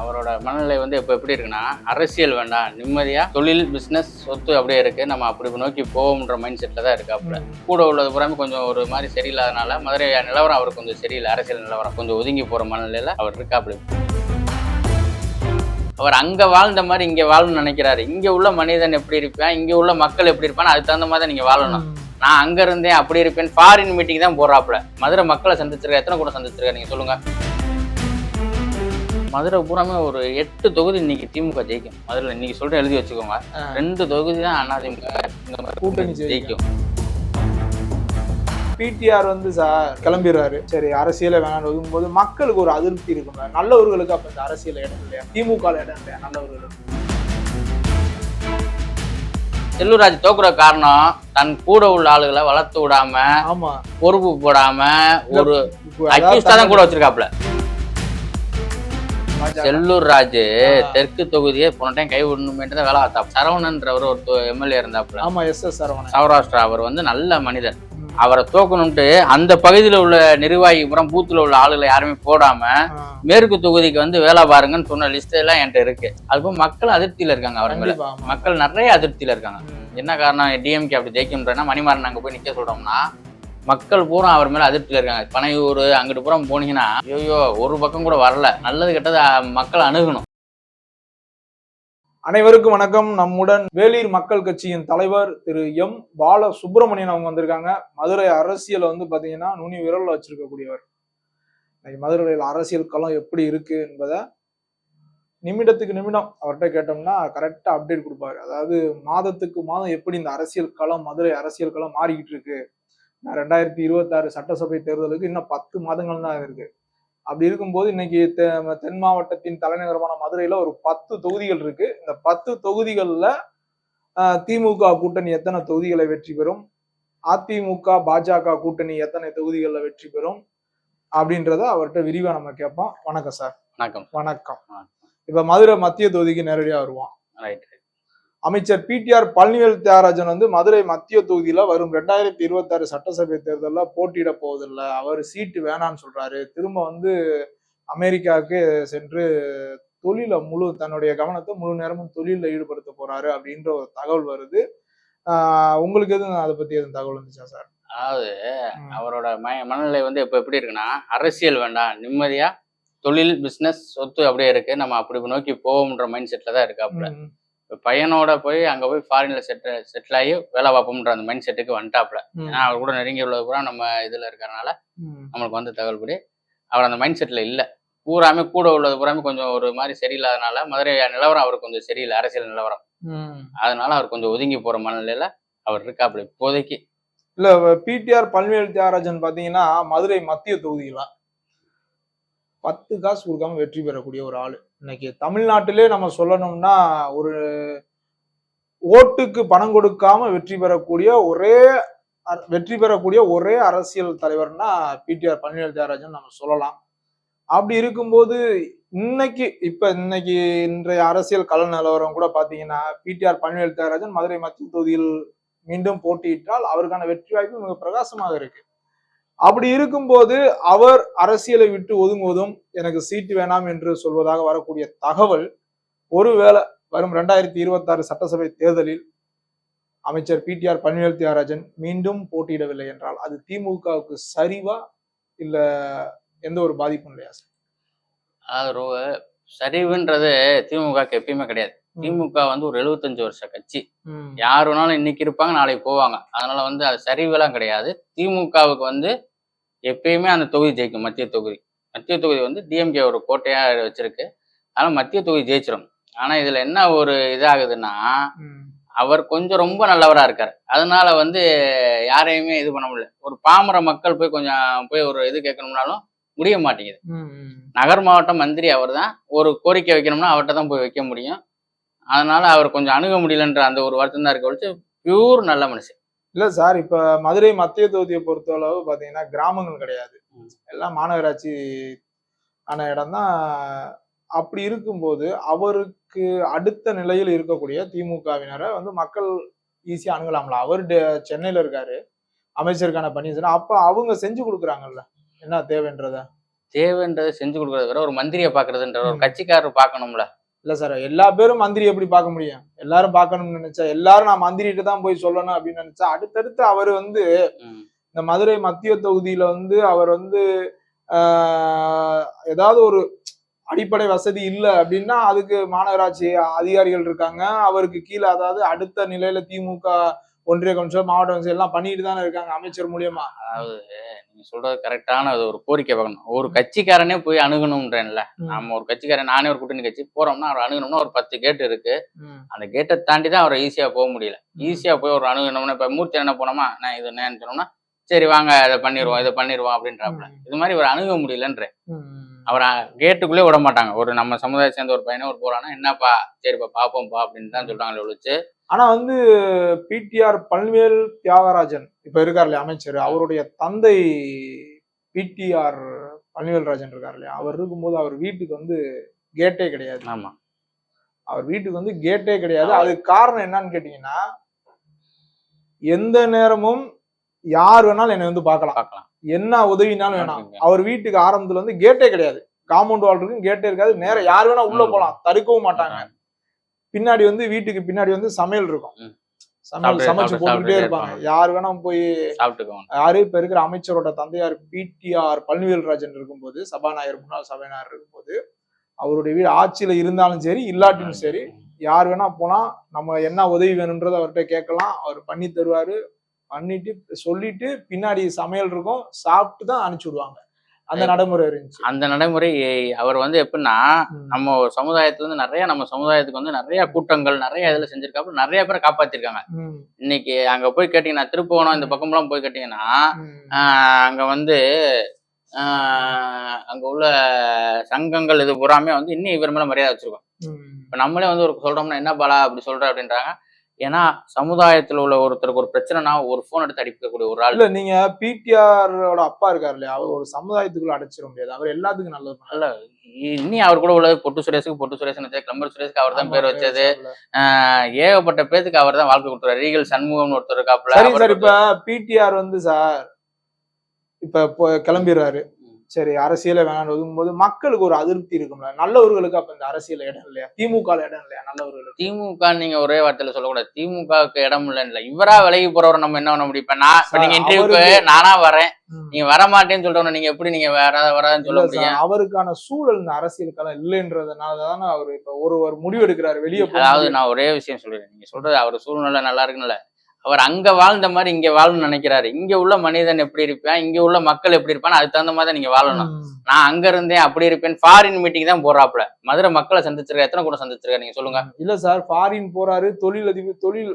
அவரோட மனநிலை வந்து இப்போ எப்படி இருக்குன்னா அரசியல் வேண்டாம் நிம்மதியா தொழில் பிசினஸ் சொத்து அப்படியே இருக்கு. நம்ம அப்படி நோக்கி போவோம்ன்ற மைண்ட் செட்ல தான் இருக்காப்புல கூட உள்ளது புறாமே கொஞ்சம் ஒரு மாதிரி சரியில்லாதனால மதுரை நிலவரம் அவருக்கு கொஞ்சம் சரியில்லை. அரசியல் நிலவரம் கொஞ்சம் ஒதுங்கி போற மனநிலையில அவர் இருக்காப்புல அவர் அங்க வாழ்ந்த மாதிரி இங்க வாழணும்னு நினைக்கிறாரு. இங்க உள்ள மனிதன் எப்படி இருப்பான்? இங்க உள்ள மக்கள் எப்படி இருப்பான் அதுக்கு தகுந்த மாதிரி தான் நீங்க வாழணும். நான் அங்க இருந்தேன் அப்படி இருப்பேன் ஃபாரின் மீட்டிங் தான் போறாப்புல. மதுரை மக்களை சந்திச்சிருக்க எத்தனை கூட சந்திச்சிருக்க? நீங்க சொல்லுங்க. மதுரை பூராமே ஒரு எட்டு தொகுதி இன்னைக்கு திமுக ஜெயிக்கும். மதுரையில் இன்னைக்கு சொல்றேன் எழுதி வச்சுக்கோங்க. ரெண்டு தொகுதி தான் அதிமுக மாதிரி கூட்டணி ஜெயிக்கும். பிடிஆர் வந்து சார் கிளம்பிடுறாரு. சரி அரசியல வேணாம்னு ஒதுங்கும்போது மக்களுக்கு ஒரு அதிருப்தி இருக்குங்க நல்லவர்களுக்கு அப்ப இந்த அரசியல் இடம் இல்லையா? திமுக இடம் இல்லையா? நல்லவர்களுக்கு. செல்லூராஜ் தோக்குற காரணம் தன் கூட உள்ள ஆளுகளை வளர்த்து விடாம ஆமா. பொறுப்பு போடாம ஒரு அக்யூஸ்டா தான் கூட வச்சிருக்காப்ல. செல்லூர் ராஜு. தெற்கு தொகுதியை போன டைம் கை விடணுமேட்டு தான் வேலை பார்த்தா சரவணன்றவர் ஒரு எம்எல்ஏ இருந்தாப்புல. ஆமா எஸ் எஸ் சரவணன். சௌராஷ்டிரா அவர் வந்து நல்ல மனிதர். அவரை தோக்கணும்ட்டு அந்த பகுதியில் உள்ள நிர்வாகி புறம் பூத்துல உள்ள ஆளுகளை யாருமே போடாம மேற்கு தொகுதிக்கு வந்து வேலை பாருங்கன்னு சொன்ன லிஸ்ட் எல்லாம் என்கிட்ட இருக்கு. அதுவும் மக்கள் அதிருப்தியில இருக்காங்க அவர் மேல. மக்கள் நிறைய அதிருப்தியில இருக்காங்க. என்ன காரணம் டிஎம்கே அப்படி ஜெயிக்கும்ன்றனா மணிமாறன் அங்க போய் நிக்க சொல்றோம்னா மக்கள் பூரா அவர் மேல அதிருப்தியில இருக்காங்க. பனையூர் அங்கிட்டு பூரா போனீங்கன்னா ஐயோ ஒரு பக்கம் கூட வரல. நல்லது கெட்டது மக்கள் அணுகணும். அனைவருக்கும் வணக்கம். நம்முடன் வேலூர் மக்கள் கட்சியின் தலைவர் திரு எம் பால சுப்பிரமணியன் அவங்க வந்திருக்காங்க. மதுரை அரசியல் வந்து பாத்தீங்கன்னா நுனி விரலில் வச்சிருக்கக்கூடியவர். மதுரையில் அரசியல் களம் எப்படி இருக்கு என்பதை நிமிடத்துக்கு நிமிடம் அவர்கிட்ட கேட்டோம்னா கரெக்டாக அப்டேட் கொடுப்பாரு. அதாவது மாதத்துக்கு மாதம் எப்படி இந்த அரசியல் களம் மதுரை அரசியல் களம் மாறிக்கிட்டு இருக்கு? ரெண்டாயிரத்தி இருபத்தாறு சட்டசபை தேர்தலுக்கு இன்னும் பத்து மாதங்கள் தான் இருக்கு. அப்படி இருக்கும்போது இன்னைக்கு தெ- தென் மாவட்டத்தின் தலைநகரமான மதுரையில ஒரு பத்து தொகுதிகள் இருக்கு. இந்த பத்து தொகுதிகள்ல திமுக கூட்டணி எத்தனை தொகுதிகளை வெற்றி பெறும்? அதிமுக பாஜக கூட்டணி எத்தனை தொகுதிகளில் வெற்றி பெறும்? அப்படின்றத அவர்கிட்ட விரிவா நம்ம கேட்போம். வணக்கம் சார். வணக்கம். வணக்கம். வணக்கம். இப்ப மதுரை மத்திய தொகுதிக்கு நேரடியா வருவோம். ரைட் அமைச்சர் பிடிஆர் பழனிவேல் தியாகராஜன் வந்து மதுரை மத்திய தொகுதியில வரும் ரெண்டாயிரத்தி இருபத்தாறு சட்டசபை தேர்தலில் போட்டியிட போவதில்லை. அவர் சீட்டு வேணான்னு சொல்றாரு. திரும்ப வந்து அமெரிக்காவுக்கு சென்று தொழில முழு தன்னுடைய கவனத்தை முழு நேரமும் தொழில ஈடுபடுத்த போறாரு அப்படின்ற ஒரு தகவல் வருது. உங்களுக்கு எதுவும் அதை பத்தி எதுவும் தகவல் வந்துச்சா சார்? அதாவது அவரோட ம மனநிலை வந்து இப்போ எப்படி இருக்குன்னா அரசியல் வேண்டாம் நிம்மதியா தொழில் பிசினஸ் சொத்து அப்படியே இருக்கு. நம்ம அப்படி நோக்கி போவோம்ன்ற மைண்ட் செட்ல தான் இருக்காப்புல. பையனோட போய் அங்க போய் ஃபாரின்ல செட்டில் செட்டில் ஆகி வேலை பார்ப்போம்ன்ற அந்த மைண்ட் செட்டுக்கு வந்துட்டாப்புல. ம், ஏன்னா அவர் கூட நெருங்கி உள்ளது பூரா நம்ம இதுல இருக்கறனால நம்மளுக்கு வந்து தகவல் படி அவர் அந்த மைண்ட் செட்ல இல்ல. பூராமே கூட உள்ளது பூராமே கொஞ்சம் ஒரு மாதிரி சரியில்லாதனால மதுரை நிலவரம் அவருக்கு கொஞ்சம் சரியில்லை அரசியல் நிலவரம். அதனால அவர் கொஞ்சம் ஒதுங்கி போற மனநிலையில அவர் இருக்காப்புல இப்போதைக்கு. இல்ல பிடிஆர் பழனிவேல் தியாகராஜன் பாத்தீங்கன்னா மதுரை மத்திய தொகுதியெல்லாம் பத்து காசு கொடுக்காம வெற்றி பெறக்கூடிய ஒரு ஆளு. இன்னைக்கு தமிழ்நாட்டிலே நம்ம சொல்லணும்னா ஒரு ஓட்டுக்கு பணம் கொடுக்காம வெற்றி பெறக்கூடிய ஒரே அர- வெற்றி பெறக்கூடிய ஒரே அரசியல் தலைவர்னா பிடிஆர் பழனிவேல் தியாகராஜன் நம்ம சொல்லலாம். அப்படி இருக்கும்போது இன்னைக்கு இப்ப இன்னைக்கு இன்றைய அரசியல் கள நிலவரம் கூட பாத்தீங்கன்னா பிடிஆர் பழனிவேல் தியாகராஜன் மதுரை மத்திய தொகுதியில் மீண்டும் போட்டியிட்டால் அவருக்கான வெற்றி வாய்ப்பு மிக பிரகாசமாக இருக்கு. அப்படி இருக்கும்போது அவர் அரசியலை விட்டு ஒதுங்குவதும் எனக்கு சீட்டு வேணாம் என்று சொல்வதாக வரக்கூடிய தகவல் ஒருவேளை வரும் ரெண்டாயிரத்தி இருபத்தாறு சட்டசபை தேர்தலில் அமைச்சர் பிடிஆர் பழனிவேல் தியாகராஜன் மீண்டும் போட்டியிடவில்லை என்றால் அது திமுகவுக்கு சரிவா இல்ல எந்த ஒரு பாதிப்பும் இல்லையா சார்? சரிவுன்றது திமுகக்கு எப்பயுமே கிடையாது. திமுக வந்து ஒரு எழுபத்தஞ்சு வருஷ கட்சி. யார் வேணாலும் இன்னைக்கு இருப்பாங்க நாளைக்கு போவாங்க. அதனால வந்து அது சரிவெல்லாம் கிடையாது. திமுகவுக்கு வந்து எப்பயுமே அந்த தொகுதி ஜெயிக்கும் மத்திய தொகுதி. மத்திய தொகுதி வந்து டிஎம்கே ஒரு கோட்டையா வச்சிருக்கு. அதனால மத்திய தொகுதி ஜெயிச்சிடும் ஆனா இதுல என்ன ஒரு இதாகுதுன்னா. அவர் கொஞ்சம் ரொம்ப நல்லவரா இருக்காரு. அதனால வந்து யாரையுமே இது பண்ண முடியல. ஒரு பாமர மக்கள் போய் கொஞ்சம் போய் ஒரு இது கேட்கணும்னாலும் முடிய மாட்டேங்குது. நகர் மாவட்ட மந்திரி அவர் தான் ஒரு கோரிக்கை வைக்கணும்னா அவர்கிட்ட தான் போய் வைக்க முடியும். அதனால அவர் கொஞ்சம் அணுக முடியலன்ற அந்த ஒரு வருத்தம் தான் இருக்க ஒழிச்சு பியூர் நல்ல மனுஷன். இல்ல சார் இப்ப மதுரை மத்திய தொகுதியை பொறுத்த அளவு பாத்தீங்கன்னா கிராமங்கள் கிடையாது. எல்லாம் மாநகராட்சி ஆன இடம் தான். அப்படி இருக்கும்போது அவருக்கு அடுத்த நிலையில் இருக்கக்கூடிய திமுகவினரை வந்து மக்கள் ஈஸியா அணுகலாம்ல. அவர் சென்னையில இருக்காரு அமைச்சருக்கான பணி அப்ப அவங்க செஞ்சு கொடுக்குறாங்கல்ல. என்ன தேவைன்றத? தேவைன்றதை செஞ்சு கொடுக்கறத விட ஒரு மந்திரியை பாக்குறதுன்ற ஒரு. கட்சிக்காரர் பார்க்கணும்ல. இல்ல சார் எல்லா பேரும் மந்திரி எப்படி பார்க்க முடியும் எல்லாரும் பார்க்கணும்னு நினைச்சா எல்லாரும் நான் மந்திரிட்டு தான் போய் சொல்லணும் அப்படின்னு நினைச்சா அடுத்தடுத்து அவர் வந்து. இந்த மதுரை மத்திய தொகுதியில வந்து அவர் வந்து ஏதாவது ஒரு அடிப்படை வசதி இல்லை அப்படின்னா அதுக்கு மாநகராட்சி அதிகாரிகள் இருக்காங்க அவருக்கு கீழே அதாவது அடுத்த நிலையில திமுக ஒன்றிய கவுன்சிலர் மாவட்ட கவுன்சிலர் எல்லாம் பண்ணிட்டு தானே இருக்காங்க அமைச்சர் மூலியமா. அதாவது நீங்க சொல்றது கரெக்டான அது ஒரு கோரிக்கை பார்க்கணும். ஒரு கட்சிக்காரனே போய் அணுகணும்ன்றேன்ல. நம்ம ஒரு கட்சிக்காரன் நானே ஒரு கூட்டணி கட்சி போறோம்னா அவர் அணுகணும்னா ஒரு பத்து கேட் இருக்கு. அந்த கேட்டை தாண்டி தான் அவரை ஈஸியா போக முடியல. ஈஸியா போய் ஒரு அணுகணும்னா இப்ப மூர்த்தி என்ன போனோமா? நான் இது என்னன்னு சொன்னோம்னா சரி வாங்க இதை பண்ணிடுவோம் இதை பண்ணிடுவோம் அப்படின்றாப்புல. இது மாதிரி இவர் அணுக முடியலன்ற. அவரை கேட்டுக்குள்ளே விட மாட்டாங்க. ஒரு நம்ம சமுதாயத்தை சேர்ந்த ஒரு பையனை ஒரு போறானா என்னப்பா சரிப்பா பாப்போம்ப்பா அப்படின்னு தான் சொல்றாங்களே ஒழிச்சு ஆனா வந்து பிடிஆர் பல்வேல் தியாகராஜன் இப்ப இருக்கார் இல்லையா அமைச்சர் அவருடைய தந்தை பிடிஆர் பழனிவேல்ராஜன் இருக்கார் இல்லையா? அவர் இருக்கும்போது அவர் வீட்டுக்கு வந்து கேட்டே கிடையாது. ஆமா. அவர் வீட்டுக்கு வந்து கேட்டே கிடையாது. அதுக்கு காரணம் என்னன்னு கேட்டீங்கன்னா எந்த நேரமும் யார் வேணாலும் என்னை வந்து பார்க்கலாம். பார்க்கலாம். என்ன உதவினாலும் வேணாம். அவர் வீட்டுக்கு ஆரம்பத்துல வந்து கேட்டே கிடையாது. காம்பவுண்ட் வால் இருக்கும் கேட்டே இருக்காது. நேரம் யார் வேணா உள்ள ம். போலாம். தடுக்கவும் மாட்டாங்க. பின்னாடி வந்து வீட்டுக்கு பின்னாடி வந்து சமையல் இருக்கும். சமையல் சமைச்சு போட்டுக்கிட்டே இருப்பாங்க. யார் வேணா போய் யாரு இப்ப இருக்கிற அமைச்சரோட தந்தையார் பிடிஆர் பழனிவேல்ராஜன் இருக்கும்போது சபாநாயகர் முன்னாள் சபாநாயகர் இருக்கும்போது அவருடைய வீடு ஆட்சியில இருந்தாலும் சரி இல்லாட்டியும் சரி யார் வேணா போலாம் நம்ம என்ன உதவி வேணும்ன்றத அவர்கிட்ட கேட்கலாம். அவர் பண்ணி தருவாரு. பண்ணிட்டு சொல்லிட்டு பின்னாடி சமையல் இருக்கும். சாப்பிட்டு தான் அனுப்பிச்சு விடுவாங்க. அந்த நடைமுறை இருந்துச்சு. அந்த நடைமுறை அவர் வந்து எப்படின்னா. நம்ம சமுதாயத்துல இருந்து நிறைய நம்ம சமுதாயத்துக்கு வந்து நிறைய கூட்டங்கள் நிறைய இதுல செஞ்சிருக்காப்புல நிறைய பேரை காப்பாத்திருக்காங்க. இன்னைக்கு அங்க போய் கேட்டீங்கன்னா திருப்புவனம் இந்த பக்கம்லாம் போய் கேட்டீங்கன்னா அங்க வந்து அங்க உள்ள சங்கங்கள் இது பூராமே வந்து இன்னும் இவர் மேல மரியாதை வச்சிருக்கோம். இப்ப நம்மளே வந்து ஒரு சொல்றோம்னா என்ன பாலா அப்படி சொல்ற அப்படின்றாங்க. ஏன்னா சமுதாயத்துல உள்ள ஒருத்தருக்கு ஒரு பிரச்சனைனா ஒரு போன் எடுத்து அடிக்கக்கூடிய ஒரு ஆள் இல்ல நீங்க பிடிஆரோட அப்பா இருக்காரு இல்லையா? அவர் ஒரு சமுதாயத்துக்குள்ள அடைச்சிட முடியாது. அவர் எல்லாத்துக்கும் நல்லது. அல்ல இன்னி அவர் கூட உள்ளது பொட்டு சுரேஷுக்கு பொட்டு சுரேஷன் வச்சது கிளம்பர் சுரேஷ்க்கு அவர் தான் பேர் வச்சது. ஏகப்பட்ட பேத்துக்கு அவர் தான் வாழ்க்கை கொடுத்துருவாரு. ரீகல் சண்முகம்னு ஒருத்தர் இருக்காப்புல சரி இப்ப பிடிஆர் வந்து சார் இப்ப கிளம்பிடுறாரு. சரி அரசியல வேணாம்னு ஒதுங்கும்போது மக்களுக்கு ஒரு அதிருப்தி இருக்கும்ல. நல்லவர்களுக்கு அப்ப இந்த அரசியல் இடம் இல்லையா? திமுக இடம் இல்லையா? நல்லவர்களுக்கு? திமுக நீங்க ஒரே வார்த்தையில சொல்லக்கூடாது. திமுகவுக்கு இடம் இல்லைன்னு இவரா விலகி போறவரை நம்ம என்ன பண்ண முடியும்? இப்ப நான் இப்ப நீங்க இன்டர்வியூக்கு நானா வரேன். நீங்க வர மாட்டேன்னு சொல்றவன நீங்க எப்படி நீங்க வராத வராதுன்னு சொல்ல முடியும்? அவருக்கான சூழல் இந்த அரசியலுக்கெல்லாம் இல்லைன்றதுனால தானே அவர் இப்ப ஒரு ஒரு முடிவு எடுக்கிறாரு வெளியே அதாவது நான் ஒரே விஷயம் சொல்லிடுறேன் நீங்க சொல்றது அவர் சூழ்நிலை நல்லா இருக்குன்னு அவர் அங்க வாழ்ந்த மாதிரி இங்க வாழணும்னு நினைக்கிறாரு. இங்க உள்ள மனிதன் எப்படி இருப்பான்? இங்க உள்ள மக்கள் எப்படி இருப்பான் அதுக்கு தகுந்த மாதிரி தான் நீங்க வாழணும். நான் அங்க இருந்தேன் அப்படி இருப்பேன். ஃபாரின் மீட்டிங் தான் போறாப்புல மதுரை மக்களை சந்திச்சிருக்க எத்தனை கூட சந்திச்சிருக்க நீங்க சொல்லுங்க. இல்ல சார் ஃபாரின் போறாரு தொழில் அதிபர் தொழில்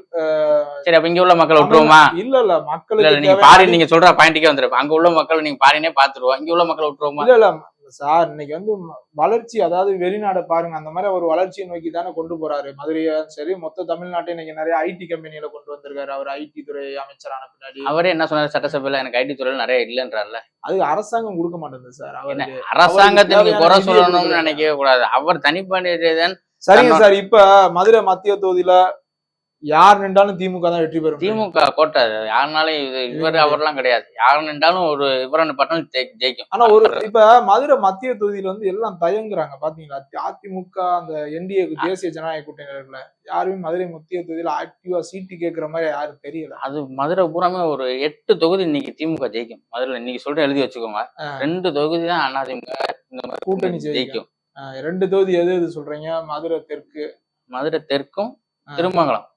சரி அப்ப இங்க உள்ள மக்களை விட்டுருவோமா? இல்ல இல்ல மக்களுக்கு இல்ல நீங்க தேவையான ஃபாரின் நீங்க சொல்ற பாயிண்ட்டுக்கே வந்துருப்ப அங்க உள்ள மக்கள் நீங்க ஃபாரினே பாத்துருவோம் இங்க உள்ள மக்களை விட்டுருவோமா? இல்ல சார் இன்னைக்கு வந்து வளர்ச்சி அதாவது வெளிநாடை பாருங்க அந்த மாதிரி ஒரு வளர்ச்சியை நோக்கி தானே கொண்டு போறாரு. மதுரையா சரி மொத்த தமிழ்நாட்டை இன்னைக்கு நிறைய ஐடி கம்பெனியில கொண்டு வந்திருக்காரு. அவர் ஐடி துறை அமைச்சரான பின்னாடி. அவரே என்ன சொன்னாரு? சட்டசபையில எனக்கு ஐடி துறையில நிறைய இல்லைன்றாருல அது அரசாங்கம் கொடுக்க மாட்டேங்குது சார். அவருக்கு அரசாங்கத்தை நீங்க குறை சொல்லணும்னு. நினைக்கவே கூடாது. அவர் தனிப்பணிதான் சரிங்க சார் இப்ப மதுரை மத்திய தொகுதியில யார் நின்றாலும் திமுக தான் வெற்றி பெறும் திமுக கோட்டை. யாருனாலும் இது இவர் அவர்லாம் கிடையாது. யார் நின்றாலும் ஒரு இவரை பட்டம் ஜெயிக்கும். ஆனா ஒரு இப்ப மதுரை மத்திய தொகுதியில வந்து எல்லாம் தயங்குறாங்க. பாத்தீங்களா? அதிமுக அந்த என்டிஏ தேசிய ஜனநாயக கூட்டணி இருக்குல்ல யாருமே மதுரை மத்திய தொகுதியில ஆக்டிவா சீட்டு கேட்கிற மாதிரி யாரும் தெரியல. அது மதுரை பூராமே ஒரு எட்டு தொகுதி இன்னைக்கு திமுக ஜெயிக்கும். மதுரை இன்னைக்கு சொல்ற எழுதி வச்சுக்கோங்க. ரெண்டு தொகுதி தான் அதிமுக இந்த கூட்டணி ஜெயிக்கும். ரெண்டு தொகுதி எது எது சொல்றீங்க? மதுரை தெற்கு. மதுரை தெற்கும். திருமங்கலம்.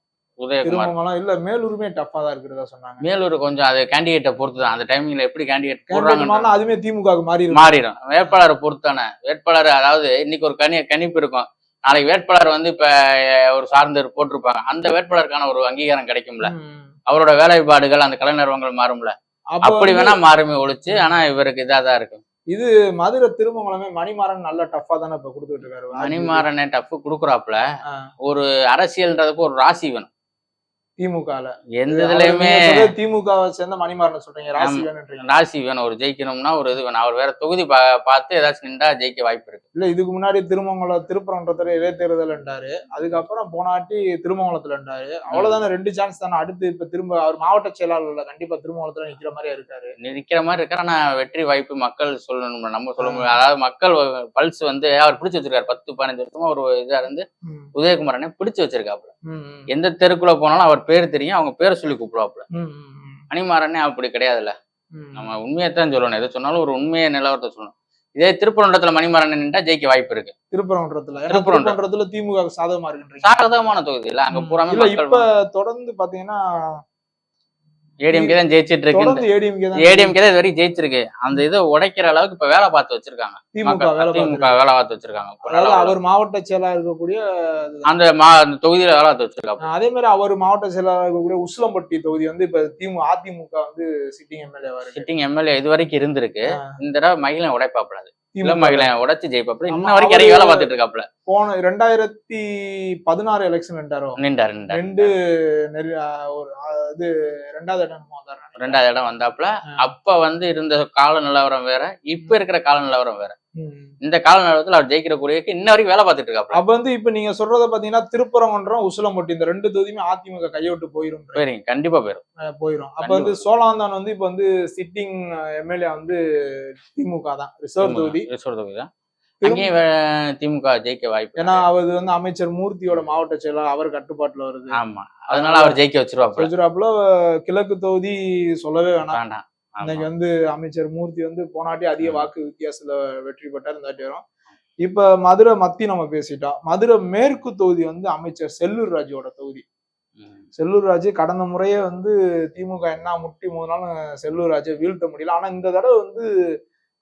உதயகுமார். இல்ல மேலூருமே டஃபா தான் இருக்கிறதா சொன்னாங்க. மேலூர் கொஞ்சம் அது கேண்டிடேட்டை பொறுத்து தான். அந்த டைமிங்ல எப்படி கேண்டிடேட் போடுறாங்க அதுமே திமுக மாறி மாறிடும். வேட்பாளரை பொறுத்தானே. வேட்பாளர் அதாவது இன்னைக்கு ஒரு கனி கணிப்பு இருக்கும். நாளைக்கு வேட்பாளர் வந்து இப்ப ஒரு சார்ந்தர் போட்டிருப்பாங்க. அந்த வேட்பாளருக்கான ஒரு அங்கீகாரம் கிடைக்கும்ல. அவரோட வேலைப்பாடுகள் அந்த கலை நிறுவனங்கள் மாறும்ல. அப்ப அப்படி வேணா மாறுமே ஒழிச்சு ஆனா இவருக்கு இதா தான் இருக்கும் மதுரை திருமங்கலமே மணிமாறன் நல்ல டஃபா தானே இப்ப கொடுத்துட்டு இருக்காரு. மணிமாறனே டஃப் குடுக்குறாப்புல. ஒரு அரசியல்ன்றதுக்கு ஒரு ராசி வேணும். திமுகல. எந்த இதுலயுமே திமுகவை சேர்ந்த மணிமாறன் சொல்றீங்க ராசி வேணுன்றீங்க. ராசி வேணும். ஒரு ஜெயிக்கணும்னா ஒரு இது வேணும். அவர் வேற தொகுதி பார்த்து ஏதாச்சும் நின்றா ஜெயிக்க வாய்ப்பு இருக்கு. இல்ல இதுக்கு முன்னாடி திருமங்கலம் திருப்பரங்குன்றத்துல இடைத்தேர்தல் என்றாரு அதுக்கப்புறம் போனாட்டி திருமங்கலத்துல இருந்தாரு அவ்வளவுதானே ரெண்டு சான்ஸ் தானே. அடுத்து இப்ப திரும்ப அவர் மாவட்ட செயலாளர்ல கண்டிப்பா திருமங்கலத்துல நிக்கிற மாதிரியா இருக்காரு. நிக்கிற மாதிரி இருக்காரு. ஆனா வெற்றி வாய்ப்பு மக்கள் சொல்லணும் நம்ம சொல்ல முடியும் அதாவது மக்கள் பல்ஸ் வந்து அவர் பிடிச்சு வச்சிருக்காரு. பத்து பதினஞ்சு வருஷமா ஒரு இதா இருந்து உதயகுமாரனே பிடிச்சு வச்சிருக்காப்புல. எந்த தெருக்குள்ள போனாலும் அவர் பேர் தெரியும் அவங்க பேரை சொல்லி கூப்பிடுவாப்புல. மணிமாறனே அப்படி கிடையாதுல்ல. நம்ம உண்மையைத்தான் சொல்லணும். எது சொன்னாலும் ஒரு உண்மையை நிலவரத்தை சொல்லணும். இதே திருப்பரங்குன்றத்துல மணிமாறன் நின்றா ஜெயிக்க வாய்ப்பு இருக்கு. திருப்பரங்குன்றத்துல. திருப்பரங்குன்றத்துல திமுக சாதகமா இருக்குன்றீங்க. சாதகமான தொகுதி. இல்ல அங்க மக்கள் இப்ப தொடர்ந்து பாத்தீங்கன்னா ஏடிஎம்கே தான் ஜெயிச்சிட்டு இருக்கு ஏடிஎம்கே தான் இது வரைக்கும் ஜெயிச்சிருக்கு. அந்த இதை உடைக்கிற அளவுக்கு இப்ப வேலை பார்த்து வச்சிருக்காங்க. திமுக வேலை திமுக. வேலை பார்த்து வச்சிருக்காங்க. அவர் மாவட்ட செயலாளர் இருக்கக்கூடிய அந்த மா அந்த தொகுதியில வேலை பார்த்து வச்சிருக்காங்க. அதே மாதிரி அவர் மாவட்ட செயலாளர் இருக்கக்கூடிய உசிலம்பட்டி தொகுதி வந்து இப்ப திமுக அதிமுக வந்து சிட்டிங் எம்எல்ஏ சிட்டிங் எம்எல்ஏ இது வரைக்கும் இருந்திருக்கு. இந்த தடவை மகிழன் உடைப்பாப்புல உடைச்சு ஜெயிப்பாப்புல ஆமா, இன்ன வரைக்கும் இறங்கி வேலை பார்த்துட்டு இருக்காப்புல போன ரெண்டாயிரத்தி பதினாறு எலெக்ஷன் நின்றாரோ நின்றாரு ரெண்டு ஒரு இது ரெண்டாவது இடம். ரெண்டாவது இடம் வந்தாப்புல. அப்ப வந்து இருந்த கால நிலவரம் வேற இப்ப இருக்கிற கால நிலவரம் வேற. இந்த கால அவர் ஜெயிக்கிற கூடியக்கு இன்ன வரைக்கும் வேலை பார்த்துட்டு இருக்காப்புல அப்ப வந்து இப்ப நீங்க சொல்றத பாத்தீங்கன்னா திருப்பரங்குன்றம் உசிலம்பட்டி இந்த ரெண்டு தொகுதியுமே அதிமுக கையோட்டு போயிரும். போயிருங்க. கண்டிப்பா போயிரும். போயிரும். அப்ப வந்து சோழாந்தான் வந்து இப்ப வந்து சிட்டிங் எம்எல்ஏ வந்து திமுக தான். ரிசர்வ் தொகுதி. ரிசர்வ் தொகுதி தான். அங்கேயும் திமுக ஜெயிக்க வாய்ப்பு ஏன்னா இருக்கு. அவர் வந்து அமைச்சர் மூர்த்தியோட மாவட்ட செயலாளர் அவர் கட்டுப்பாட்டுல வருது. ஆமா. அதனால அவர் ஜெயிக்க வச்சிருவாப்புல குஜராத்ல கிழக்கு தொகுதி சொல்லவே வேணாம். வேண்டாம். இன்னைக்கு வந்து அமைச்சர் மூர்த்தி வந்து போனாட்டி அதிக. வாக்கு வித்தியாசத்துல வெற்றி பெற்றார் இந்த வாட்டி வரும். இப்ப மதுரை மத்தி நம்ம பேசிட்டோம். மதுரை மேற்கு தொகுதி வந்து அமைச்சர் செல்லூர் ராஜுவோட தொகுதி. செல்லூர் ராஜு கடந்த முறையே வந்து திமுக என்ன முட்டி மோதினாலும் செல்லூர் ராஜை வீழ்த்த முடியல. ஆனா இந்த தடவை வந்து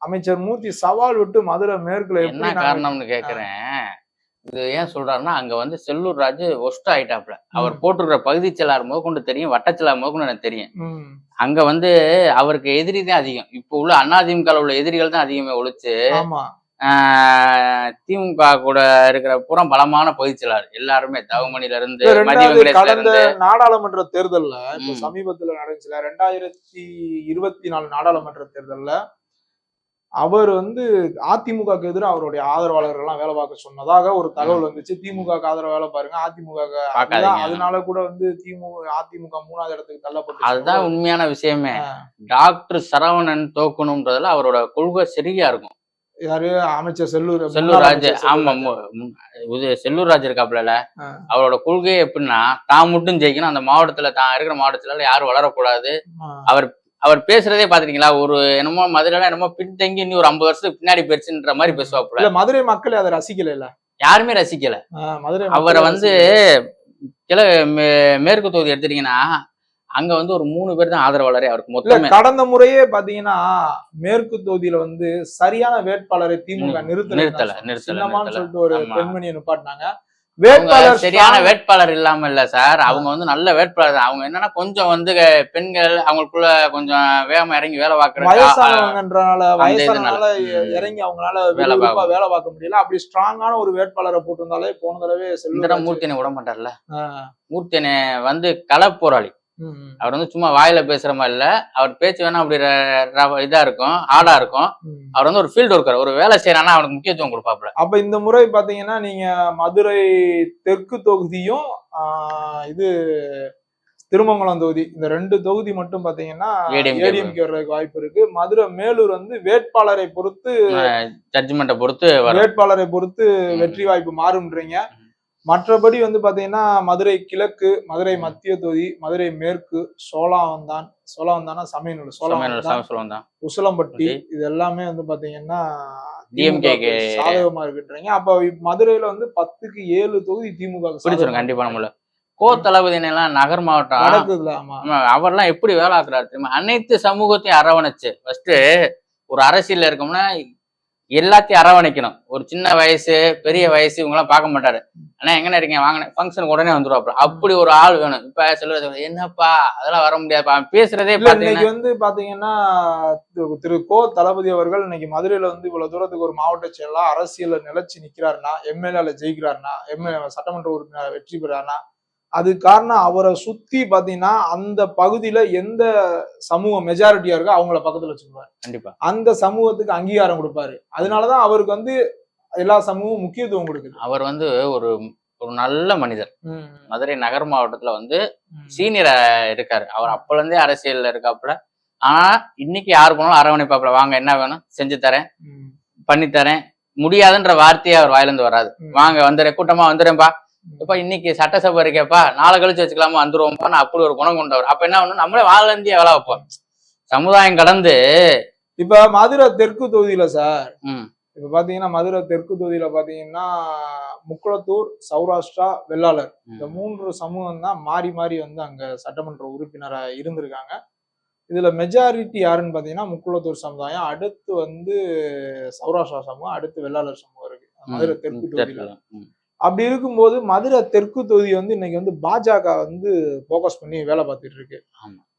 அமைச்சர் மூர்த்தி சவால் விட்டு மதுரை மேற்குல என்ன காரணம்னு கேக்குறேன். இது ஏன் சொல்றாருன்னா அங்க வந்து செல்லூர் ராஜு ஒஸ்ட் ஆயிட்டாப்ல அவர் போட்டிருக்கிற பகுதி செயலாளர் முதல் கொண்டு தெரியும் வட்டச்செயலாளர் முதல் கொண்டு எனக்கு தெரியும். அங்க வந்து அவருக்கு எதிரி தான் அதிகம். இப்போ உள்ள அதிமுக உள்ள எதிரிகள் தான் அதிகமே ஒழிச்சு திமுக கூட இருக்கிற பூரா பலமான பகுதி செயலாளர் எல்லாருமே. தவமணில இருந்து கடந்த நாடாளுமன்ற தேர்தல்ல. சமீபத்துல நடந்துச்சுல ரெண்டாயிரத்தி இருபத்தி நாலு நாடாளுமன்ற தேர்தல்ல அவர் வந்து அதிமுகக்கு எதிராக அவருடைய ஆதரவாளர்கள் எல்லாம் வேலை பார்க்க சொன்னதாக ஒரு தகவல் வந்துச்சு. திமுக ஆதரவு வேலை பாருங்க. அதிமுக அதனால கூட வந்து திமுக அதிமுக மூணாவது இடத்துக்கு தள்ளப்பட்டு அதுதான் உண்மையான விஷயமே. டாக்டர் சரவணன் தோக்கணும்ன்றதுல அவரோட கொள்கை சரியா இருக்கும். யாரு? அமைச்சர் செல்லூர் செல்லூர் ராஜ் ஆமா செல்லூர் ராஜ். இது செல்லூர் ஆ. அவரோட கொள்கையே எப்படின்னா தான் மட்டும் ஜெயிக்கணும் அந்த மாவட்டத்துல தான் இருக்கிற மாவட்டத்துல யாரும் வளரக்கூடாது. ஆ. அவர் பேசுறதே பாத்துட்டீங்களா ஒரு என்னமோ மதுரையில என்னமோ பின்தங்கி இன்னும் ஒரு ஐம்பது வருஷத்துக்கு பின்னாடி பேசுன்ற மாதிரி பேசுவாப்புல இல்ல மதுரை மக்கள் அதை ரசிக்கல இல்ல யாருமே ரசிக்கல. மதுரை அவரை வந்து மே- மேற்கு தொகுதி எடுத்துட்டீங்கன்னா அங்க வந்து ஒரு மூணு பேர் தான் ஆதரவாளரே அவருக்கு மொத்தமே. கடந்த முறையே பாத்தீங்கன்னா மேற்கு தொகுதியில வந்து சரியான வேட்பாளரை திமுக ம், நிறுத்தல. நிறுத்தல சொல்லிட்டு ஒரு. பெண்மணியை நிப்பாட்டினாங்க. வேட்பாளர் சரியான வேட்பாளர் இல்லாம இல்ல சார். அவங்க வந்து நல்ல வேட்பாளர் தான். அவங்க என்னன்னா கொஞ்சம் வந்து பெண்கள் அவங்களுக்குள்ள கொஞ்சம் வேகமா இறங்கி வேலை பார்க்கறது வயசானவங்கன்றனால வயசானனால. இறங்கி அவங்களால வேலை பார்க்க வேலை பார்க்க முடியல. அப்படி ஸ்ட்ராங்கான ஒரு வேட்பாளரை போட்டிருந்தாலே போன தடவை மூர்த்தியனை விட மாட்டார்ல. மூர்த்தியனை வந்து களப்போராளி அவர் வந்து சும்மா வாயில பேசுற மாதிரி இல்ல. அவர் பேச்சு வேணா அப்படி இதா இருக்கும் ஆடா இருக்கும். அவர் வந்து ஒரு ஃபீல்டு ஒர்க்கர் ஒரு வேலை செய்யறானா அவனுக்கு முக்கியத்துவம் கொடுப்பாப்ல அப்ப இந்த முறை பாத்தீங்கன்னா நீங்க மதுரை தெற்கு தொகுதியும் இது திருமங்கலம் தொகுதி இந்த ரெண்டு தொகுதி மட்டும் பாத்தீங்கன்னா ஏடிஎம்கே வர்றதுக்கு வாய்ப்பு இருக்கு. மதுரை மேலூர் வந்து வேட்பாளரை பொறுத்து ஜட்ஜ்மெண்ட்டை பொறுத்து வேட்பாளரை பொறுத்து. வெற்றி வாய்ப்பு மாறும்ன்றீங்க. மற்றபடி வந்து பாத்தீங்கன்னா மதுரை கிழக்கு மதுரை மத்திய தொகுதி மதுரை மேற்கு சோழாவந்தான். சோழாவந்தானா சமயநூல் சோழாவந்தான். உசிலம்பட்டி. இது எல்லாமே வந்து க்கு க்கு சாதகமா இருக்குன்றீங்க. அப்ப மதுரையில வந்து பத்துக்கு ஏழு தொகுதி திமுக பிடிச்சிரும் கண்டிப்பா நம்மள. கோ தளபதியின எல்லாம் நகர் மாவட்டம். அவர்லாம் எப்படி வேலை ஆக்குறாரு தெரியுமா? அனைத்து சமூகத்தையும் அரவணைச்சு. ஃபர்ஸ்ட் ஒரு அரசியல்ல இருக்கோம்னா எல்லாத்தையும் அரவணைக்கணும். ஒரு சின்ன வயசு பெரிய வயசு இவங்கெல்லாம் பார்க்க மாட்டாரு. ஆனா எங்கன இருக்கீங்க? வாங்கின ஃபங்க்ஷனுக்கு உடனே வந்துருவாப்ல அப்படி ஒரு ஆள் வேணும். இப்ப சொல்லுறது என்னப்பா? அதெல்லாம் வர முடியாதுப்பா. பேசுறதே இன்னைக்கு வந்து பாத்தீங்கன்னா திரு- திரு கோ தளபதி அவர்கள் இன்னைக்கு மதுரையில வந்து இவ்வளவு தூரத்துக்கு ஒரு மாவட்ட செயலா அரசியல்ல நிலைச்சு நிக்கிறாருன்னா எம்எல்ஏல ஜெயிக்கிறாருன்னா எம்எல்ஏ சட்டமன்ற உறுப்பினர் வெற்றி பெறாருன்னா அது காரணம் அவரை சுத்தி பாத்தீங்கன்னா அந்த பகுதியில எந்த சமூகம் மெஜாரிட்டியா இருக்கோ அவங்கள பக்கத்துல வச்சுக்குவாரு. கண்டிப்பா. அந்த சமூகத்துக்கு அங்கீகாரம் கொடுப்பாரு. அதனாலதான் அவருக்கு வந்து எல்லா சமூகமும் முக்கியத்துவம் கொடுக்குது. அவர் வந்து ஒரு ஒரு நல்ல மனிதர். மதுரை நகர் மாவட்டத்துல வந்து. சீனியர் இருக்காரு. அவர் அப்பல இருந்தே அரசியல்ல இருக்காப்புல. ஆனா இன்னைக்கு யாரு போனாலும் அரவணைப்பாப்புல வாங்க என்ன வேணும்? செஞ்சு தரேன். பண்ணி தரேன். முடியாதுன்ற வார்த்தையே அவர் வாயிலிருந்து வராது. வாங்க வந்துடுறேன் கூட்டமா வந்துடுறேன்ப்பா இப்ப இன்னைக்கு சட்டசபை இருக்கேப்பா நாளை கழிச்சு வச்சுக்கலாமா வந்துருவோம்ப்பா நான் அப்படி ஒரு குணம் கொண்டவர். அப்ப என்ன பண்ணணும் நம்மளே வாழந்தே வேலை வைப்போம். சமுதாயம் கடந்து இப்ப மதுரை தெற்கு தொகுதியில சார் இப்ப பாத்தீங்கன்னா மதுரை தெற்கு தொகுதியில பாத்தீங்கன்னா முக்குளத்தூர் சௌராஷ்டிரா வெள்ளாளர். இந்த மூன்று சமூகம் தான் மாறி மாறி வந்து அங்க சட்டமன்ற உறுப்பினரா இருந்திருக்காங்க. இதுல மெஜாரிட்டி யாருன்னு பாத்தீங்கன்னா முக்குளத்தூர் சமுதாயம். அடுத்து வந்து சௌராஷ்டிரா சமூகம் அடுத்து வெள்ளாளர் சமூகம் இருக்கு. மதுரை தெற்கு தொகுதியில. அப்படி இருக்கும்போது மதுரை தெற்கு தொகுதி வந்து இன்னைக்கு வந்து பாஜக வந்து போக்கஸ் பண்ணி வேலை பார்த்துட்டு இருக்கு.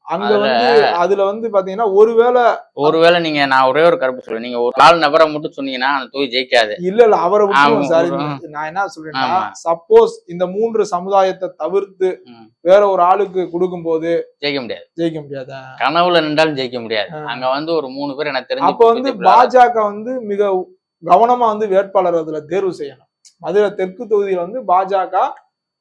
அங்க வந்து அதுல வந்து பாத்தீங்கன்னா ஒருவேளை ஒருவேளை நீங்க நான் ஒரே ஒரு கருப்பு சொல்லுவேன் நீங்க ஒரு ஆள் நபரை மட்டும் சொன்னீங்கன்னா அந்த தொகுதி ஜெயிக்காது. இல்ல இல்ல அவரை ஆமா, சார். நான் என்ன சொல்றேன்னா. சப்போஸ் இந்த மூன்று சமுதாயத்தை தவிர்த்து. வேற ஒரு ஆளுக்கு கொடுக்கும்போது ஜெயிக்க முடியாது. ஜெயிக்க முடியாதா? கனவுல நின்றாலும் ஜெயிக்க முடியாது. அங்க வந்து ஒரு மூணு பேர் எனக்கு தெரிஞ்சு அப்ப வந்து பாஜக வந்து மிக கவனமா வந்து வேட்பாளர் அதுல தேர்வு செய்யணும். மதுரை தெற்கு தொகுதியில வந்து பாஜக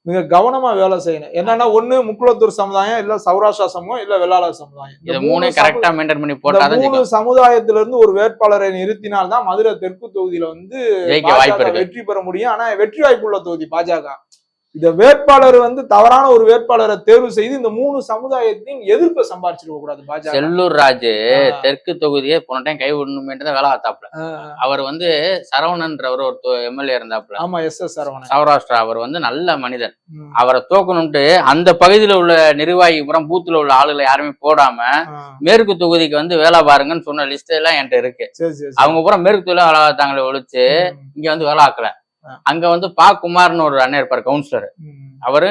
மிக கவனமா வேலை செய்யணும். என்னன்னா ஒண்ணு முக்குளத்தூர் சமுதாயம் இல்ல சௌராஷ்டிரா சமூகம் இல்ல வெள்ளாளர் சமுதாயம். இந்த மூணு கரெக்டா மெயின்டைன் பண்ணி மூணு சமுதாயத்தில இருந்து ஒரு வேட்பாளரை நிறுத்தினால்தான் மதுரை தெற்கு தொகுதியில வந்து வெற்றி பெற முடியும். ஆனா வெற்றி வாய்ப்புள்ள தொகுதி பாஜக. இந்த வேட்பாளர் வந்து தவறான ஒரு வேட்பாளரை தேர்வு செய்து இந்த மூணு சமுதாயத்தையும் எதிர்ப்பை சம்பாரிச்சிருக்க கூடாது பாஜக. செல்லூர் ராஜு. தெற்கு தொகுதியை போன டைம் கை விடணுமே தான் வேலை பார்த்தாப்புல. ஆ, அவர் வந்து சரவணன்றவர் ஒரு எம்எல்ஏ இருந்தாப்புல. ஆமா எஸ் எஸ் சரவணன். சௌராஷ்டிரா அவர் வந்து நல்ல மனிதர் ம், அவரை தோக்கணும்ட்டு அந்த பகுதியில உள்ள நிர்வாகி புறம் பூத்துல உள்ள ஆளுகளை யாருமே போடாம மேற்கு தொகுதிக்கு வந்து வேலை பாருங்கன்னு சொன்ன லிஸ்ட் எல்லாம் என்கிட்ட இருக்கு. அவங்க பூரா மேற்கு தொகுதியில வேலை பார்த்தாங்களே ஒழிச்சு இங்க வந்து வேலை ஆக்கல. அங்க வந்து பா குமார்னு ஒரு அண்ணன் இருப்பார் கவுன்சிலர். அவரு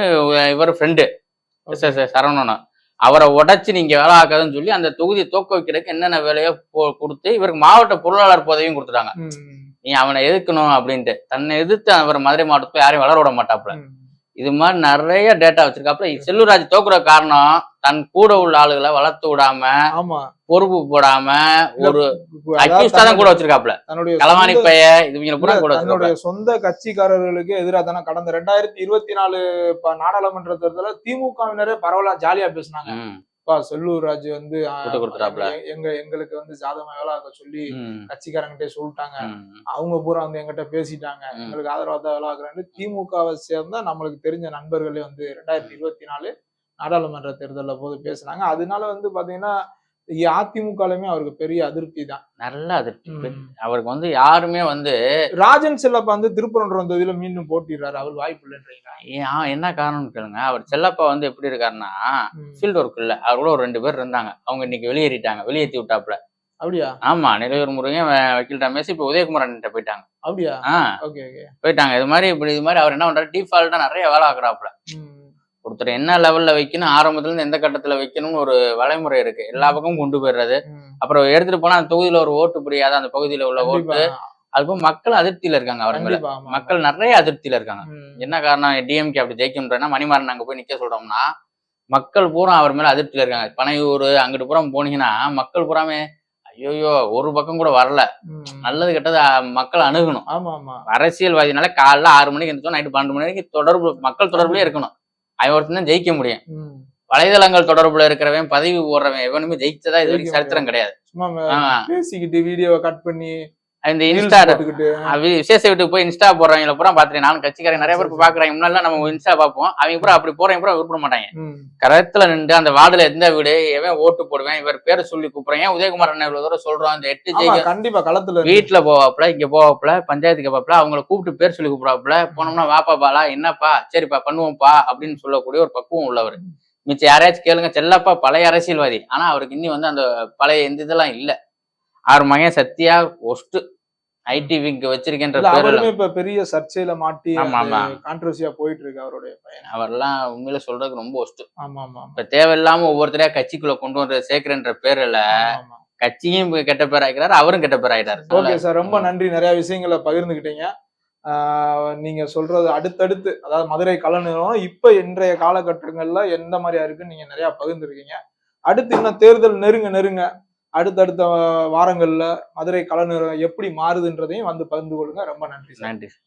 இவர் ஃப்ரெண்டு. சரவணன். அவரை உடைச்சு நீங்க வேலை ஆக்காதுன்னு சொல்லி அந்த தொகுதியை தோக்க வைக்கிறதுக்கு என்னென்ன வேலையோ கொடுத்து இவருக்கு மாவட்ட பொருளாளர் பதவியும் கொடுத்துட்டாங்க. நீ அவனை எதிர்க்கணும் அப்படின்ட்டு. தன்னை எதிர்த்து அவர் மதுரை மாவட்டத்துல யாரையும் வளர விட மாட்டாப்புல. இது மாதிரி நிறைய டேட்டா வச்சிருக்காப்புல. செல்லூராஜ் தோக்குற காரணம் தன் கூட உள்ள ஆளுகளை வளர்த்து விடாம ஆமா. பொறுப்பு போடாம ஒரு அக்யூஸ்டா தான் கூட வச்சிருக்காப்புல. தன்னுடைய களவாணி பைய இவங்க கூட தன்னுடைய வச்சிருக்காப்புல. சொந்த கட்சிக்காரர்களுக்கு எதிராக தானே கடந்த ரெண்டாயிரத்தி இருபத்தி நாலு நாடாளுமன்ற தேர்தலில் திமுகவினரே பரவலா ஜாலியா பேசுனாங்க. அப்பா செல்லூர் ராஜ் வந்து. எங்க- எங்க எங்களுக்கு வந்து ஜாதகம் வேலை சொல்லி கட்சிக்காரங்கிட்டே சொல்லிட்டாங்க. அவங்க பூரா வந்து எங்கிட்ட பேசிட்டாங்க. எங்களுக்கு ஆதரவா தான் வேலை ஆக்குறாங்க திமுகவை சேர்ந்தா நம்மளுக்கு தெரிஞ்ச நண்பர்களே வந்து ரெண்டாயிரத்தி இருபத்தி நாலு நாடாளுமன்ற தேர்தலில் போது பேசுனாங்க. அதனால வந்து பாத்தீங்கன்னா அதிமுகலுமே அவருக்கு பெரிய அதிருப்தி தான். நல்ல அதிர்ச்சி ம். அவருக்கு வந்து யாருமே வந்து ராஜன் செல்லப்பா வந்து திருப்பரங்குன்றம் தொகுதியில மீண்டும் போட்டிடுறாரு. அவர் வாய்ப்பு இல்லைன்றீங்களா? ஏன் என்ன காரணம்னு கேளுங்க. அவர் செல்லப்பா வந்து எப்படி இருக்காருன்னா. ஃபீல்டு ஒர்க் இல்ல. அவர் கூட ஒரு ரெண்டு பேர் இருந்தாங்க. அவங்க இன்னைக்கு வெளியேறிட்டாங்க. வெளியேற்றி விட்டாப்புல. அப்படியா? ஆமா நிலையூர் முருகன் வ- வக்கீல் ரமேஷ் இப்ப உதயகுமார் அண்ணன்ட்ட போயிட்டாங்க. அப்படியா? Okay okay. போயிட்டாங்க. இது மாதிரி இப்படி இது மாதிரி அவர் என்ன பண்றாரு? டிஃபால்ட்டா நிறைய வேலை ஆக்குறாப்புல. ஒருத்தர் என்ன லெவல்ல வைக்கணும் ஆரம்பத்துல இருந்து எந்த கட்டத்துல வைக்கணும்னு ஒரு வழிமுறை இருக்கு. எல்லா பக்கமும் கொண்டு போயிடுறது. அப்புறம் எடுத்துட்டு போனா அந்த தொகுதியில ஒரு ஓட்டு புரியாத அந்த பகுதியில உள்ள ஓட்டு. அதுக்கும் மக்கள் அதிருப்தியில இருக்காங்க அவர் மேல மக்கள் நிறைய அதிருப்தியில இருக்காங்க. என்ன காரணம்? டிஎம்கே அப்படி ஜெயிக்கும்ன்றனா மணிமாறன் அங்க போய் நிக்க சொல்றோம்னா மக்கள் பூரா அவர் மேல அதிருப்தியில இருக்காங்க. பனையூர் அங்கிட்டு பூரா போனீங்கன்னா மக்கள் பூராமே ஐயோயோ ஒரு பக்கம் கூட வரல. நல்லது கெட்டது மக்கள் அணுகணும். அரசியல்வாதினால காலைல ஆறு மணிக்கு எந்திரிச்சோம் நைட்டு பன்னெண்டு மணி வரைக்கும் தொடர்பு மக்கள் தொடர்புலயே இருக்கணும். அவன் ஒருத்தன் தான் ஜெயிக்க முடியும். வலைதளங்கள் தொடர்புல இருக்கிறவன் பதவி போடுறவன் எவனுமே ஜெயிச்சதா இது வரைக்கும் சரித்திரம் கிடையாது. பேசிக்கிட்டு வீடியோவை கட் பண்ணி இந்த இன்ஸ்டா விசேஷ வீட்டுக்கு போய் இன்ஸ்டா போடுறவங்கள பூரா பாத்துறேன் நானும் கட்சிக்காரங்க நிறைய பேர் பாக்குறாங்க. முன்னாடி நம்ம இன்ஸ்டா பார்ப்போம். அவங்க பூரா அப்படி போறவங்க பூரா விருப்ப மாட்டாங்க. கரத்துல நின்று அந்த வார்டுல எந்த வீடு எவன் ஓட்டு போடுவேன் இவர் பேரை சொல்லி கூப்பிடுறேன். ஏன் உதயகுமார் அண்ணன் இவ்வளவு தூரம் சொல்றோம் இந்த எட்டு ஜெயிக்க கண்டிப்பா களத்துல. வீட்டுல போவாப்புல இங்க போவாப்புல பஞ்சாயத்துக்கு போவாப்புல அவங்கள கூப்பிட்டு பேர் சொல்லி கூப்பிடாப்புல போனோம்னா வாப்பா பாலா என்னப்பா சரிப்பா பண்ணுவோம்ப்பா அப்படின்னு சொல்லக்கூடிய ஒரு பக்குவம் உள்ளவர். மிச்சம் யாரையாச்சும் கேளுங்க. செல்லப்பா பழைய அரசியல்வாதி. ஆனா அவருக்கு இன்னி வந்து அந்த பழைய எந்த இதெல்லாம் இல்ல. அவர் மகன் சத்யா ஒஸ்ட் ஐடி விங் வச்சிருக்கின்ற அவருமே இப்ப பெரிய சர்ச்சையில மாட்டி. கான்ட்ரவர்சியா போயிட்டு இருக்கு அவருடைய பையன் அவர்லாம் உண்மையில சொல்றதுக்கு ரொம்ப ஒஸ்ட் ஆமா ஆமா. இப்ப தேவையில்லாம ஒவ்வொருத்தரையா கட்சிக்குள்ள கொண்டு வந்து சேர்க்கிறன்ற பேர்ல. கட்சியும் கெட்ட பேர் ஆகிறாரு அவரும் கெட்ட பேர் ஆயிட்டாரு. ஓகே சார் ரொம்ப நன்றி. நிறைய விஷயங்களை பகிர்ந்துக்கிட்டீங்க. ஆஹ் நீங்க சொல்றது அடுத்தடுத்து அதாவது மதுரை கலை நிறுவனம் இப்ப இன்றைய காலகட்டங்கள்ல எந்த மாதிரியா இருக்குன்னு நீங்க நிறைய பகிர்ந்துருக்கீங்க. அடுத்து இன்னும் தேர்தல் நெருங்க நெருங்க. அடுத்தடுத்த வாரங்களில் மதுரை கலை எப்படி மாறுதுன்றதையும் வந்து பகிர்ந்து கொள்ளுங்க. ரொம்ப நன்றி நன்றி